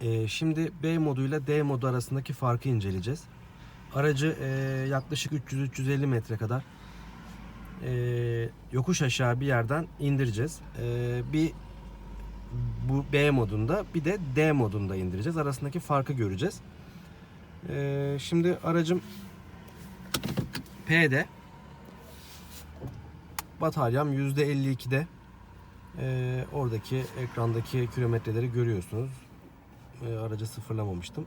Ee, şimdi B moduyla D modu arasındaki farkı inceleyeceğiz. Aracı e, yaklaşık 300-350 metre kadar e, yokuş aşağı bir yerden indireceğiz. E, bir bu B modunda bir de D modunda indireceğiz. Arasındaki farkı göreceğiz. Şimdi aracım P'de bataryam %52'de e, oradaki ekrandaki kilometreleri görüyorsunuz. E, aracı sıfırlamamıştım.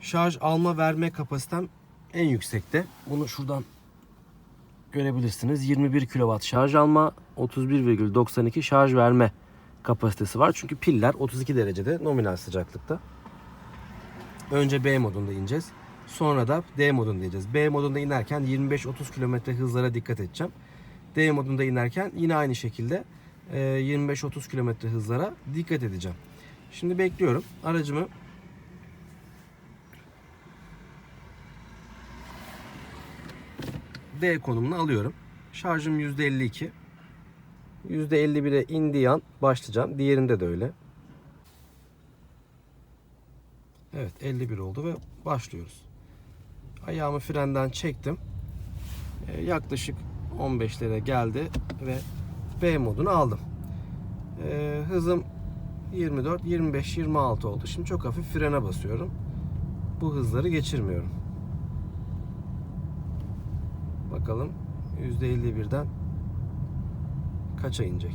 Şarj alma verme kapasitem en yüksekte. Bunu şuradan görebilirsiniz. 21 kW şarj alma, 31,92 şarj verme kapasitesi var. Çünkü piller 32 derecede nominal sıcaklıkta. Önce B modunda ineceğiz. Sonra da D modunda ineceğiz. B modunda inerken 25-30 km hızlara dikkat edeceğim. D modunda inerken yine aynı şekilde e, 25-30 km hızlara dikkat edeceğim. Şimdi bekliyorum. Aracımı D konumuna alıyorum. Şarjım %52. %51'e indiği an başlayacağım. Diğerinde de öyle. Evet 51 oldu ve başlıyoruz. Ayağımı frenden çektim. Ee, yaklaşık 15'lere geldi ve B modunu aldım. Ee, hızım 24, 25, 26 oldu. Şimdi çok hafif frene basıyorum. Bu hızları geçirmiyorum. Bakalım %51'den kaça inecek?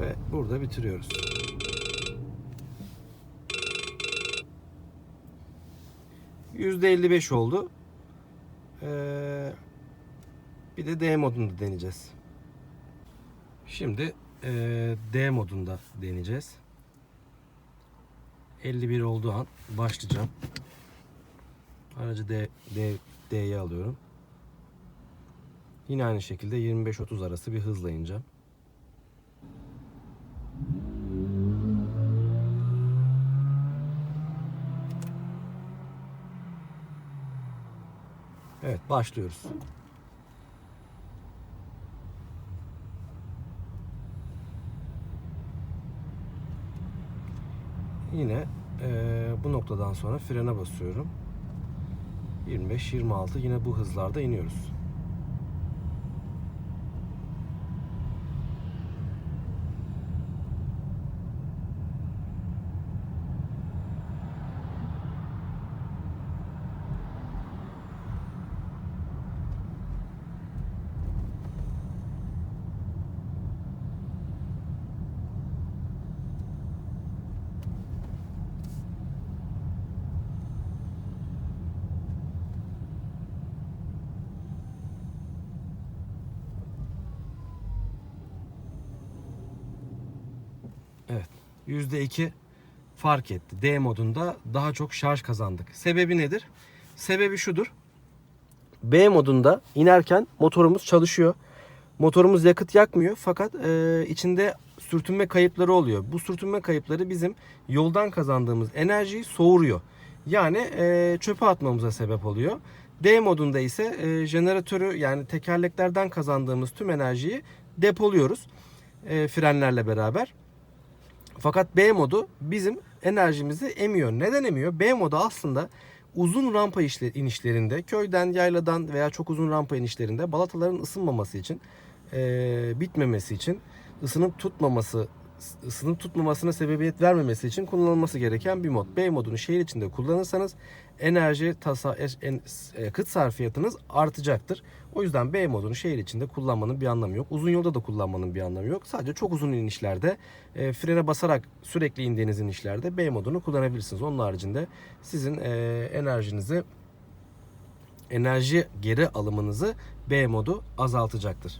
Ve burada bitiriyoruz. %55 oldu. Ee, bir de D modunda deneyeceğiz. Şimdi ee, D modunda deneyeceğiz. 51 olduğu an başlayacağım. Aracı D, D, D'ye alıyorum. Yine aynı şekilde 25-30 arası bir hızla ineceğim. Evet başlıyoruz. Yine eee, bu noktadan sonra frene basıyorum. 25-26 yine bu hızlarda iniyoruz. Evet. %2 fark etti. D modunda daha çok şarj kazandık. Sebebi nedir? Sebebi şudur. B modunda inerken motorumuz çalışıyor. Motorumuz yakıt yakmıyor fakat e, içinde sürtünme kayıpları oluyor. Bu sürtünme kayıpları bizim yoldan kazandığımız enerjiyi soğuruyor. Yani e, çöpe atmamıza sebep oluyor. D modunda ise e, jeneratörü yani tekerleklerden kazandığımız tüm enerjiyi depoluyoruz e, frenlerle beraber. Fakat B modu bizim enerjimizi emiyor. Neden emiyor? B modu aslında uzun rampa işle- inişlerinde, köyden, yayladan veya çok uzun rampa inişlerinde balataların ısınmaması için, eee, bitmemesi için, ısınıp tutmaması, ısınıp tutmamasına sebebiyet vermemesi için kullanılması gereken bir mod. B modunu şehir içinde kullanırsanız enerji tasa en- yakıt sarfiyatınız artacaktır. O yüzden B modunu şehir içinde kullanmanın bir anlamı yok. Uzun yolda da kullanmanın bir anlamı yok. Sadece çok uzun inişlerde e, frene basarak sürekli indiğiniz inişlerde B modunu kullanabilirsiniz. Onun haricinde sizin e, enerjinizi enerji geri alımınızı B modu azaltacaktır.